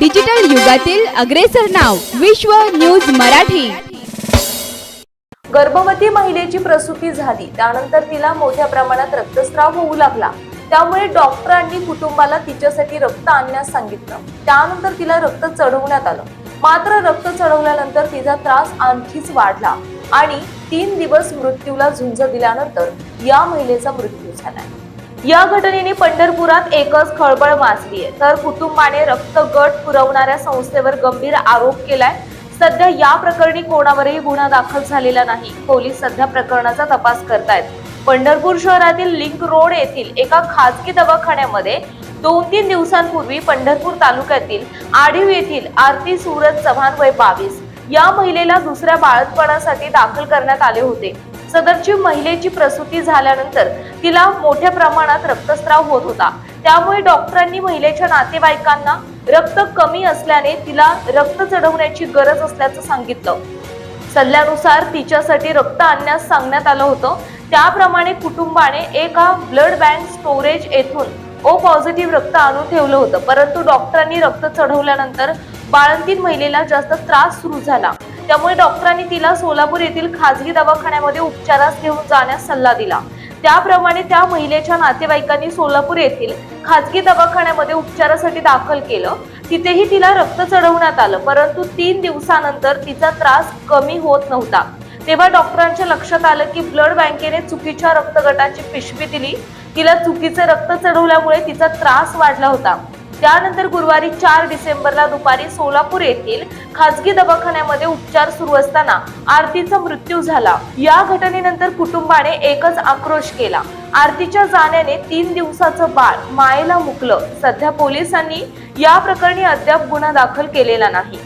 Digital युगातील अग्रेसर नाव विश्व न्यूज मराठी. गर्भवती महिलेची प्रसूती झाली. त्यानंतर तिला मोठ्या प्रमाणात रक्तस्राव होऊ लागला. त्यामुळे डॉक्टरांनी कुटुंबाला तिच्यासाठी रक्त आणण्यास सांगितलं. त्यानंतर तिला रक्त चढवण्यात आलं. मात्र रक्त चढवल्यानंतर तिचा त्रास आणखीच वाढला आणि तीन दिवस मृत्यूला झुंज दिल्यानंतर या महिलेचा मृत्यू झाला या घटनेने पंढरपुरात एकच खळबळ माजली आहे तर कुटुंबाने रक्त गट पुरवणाऱ्या संस्थेवर गंभीर आरोप केलाय. सध्या या प्रकरणी कोणावरही गुन्हा दाखल झालेला नाही. पोलीस सध्या प्रकरणाचा तपास करतायत. पंढरपूर शहरातील लिंक रोड येथील एका खासगी दवाखान्यामध्ये दोन तीन दिवसांपूर्वी पंढरपूर तालुक्यातील आढीव येथील आरती सूरज चव्हाण वय बावीस या महिलेला दुसऱ्या बाळंतपणासाठी दाखल करण्यात आले होते. सदरची महिलेची प्रसूती झाल्यानंतर तिला मोठ्या प्रमाणात रक्तस्राव होत होता. त्यामुळे डॉक्टरांनी महिलेच्या नातेवाईकांना रक्त कमी असल्याने तिला रक्त चढवण्याची गरज असल्याचं सांगितलं. सल्ल्यानुसार तिच्यासाठी रक्त आणण्यास सांगण्यात आलं होतं. त्याप्रमाणे कुटुंबाने एका ब्लड बँक स्टोरेज येथून ओ पॉझिटिव्ह रक्त आणून ठेवलं होतं. परंतु डॉक्टरांनी रक्त चढवल्यानंतर बाळंतीन महिलेला जास्त त्रास सुरू झाला. त्यामुळे डॉक्टरांनी तिला सोलापूर येथील खासगी दवाखान्यामध्ये उपचारास घेऊन जाण्यास सल्ला दिला. त्याप्रमाणे त्या महिलेच्या नातेवाईकांनी सोलापूर येथील खासगी दवाखान्यामध्ये उपचारासाठी दाखल केलं. तिथेही तिला रक्त चढवण्यात आलं परंतु तीन दिवसानंतर तिचा त्रास कमी होत नव्हता. तेव्हा डॉक्टरांच्या लक्षात आलं की ब्लड बँकेने चुकीच्या रक्तगटाची पिशवी दिली. तिला चुकीचं रक्त चढवल्यामुळे तिचा त्रास वाढला होता. त्यानंतर गुरुवारी चार डिसेंबरला दुपारी सोलापूर येथील खासगी दवाखान्यामध्ये उपचार सुरू असताना आरतीचा मृत्यू झाला. या घटनेनंतर कुटुंबाने एकच आक्रोश केला. आरतीच्या जाण्याने तीन दिवसाचं बाळ मायेला मुकलं. सध्या पोलिसांनी या प्रकरणी अद्याप गुन्हा दाखल केलेला नाही.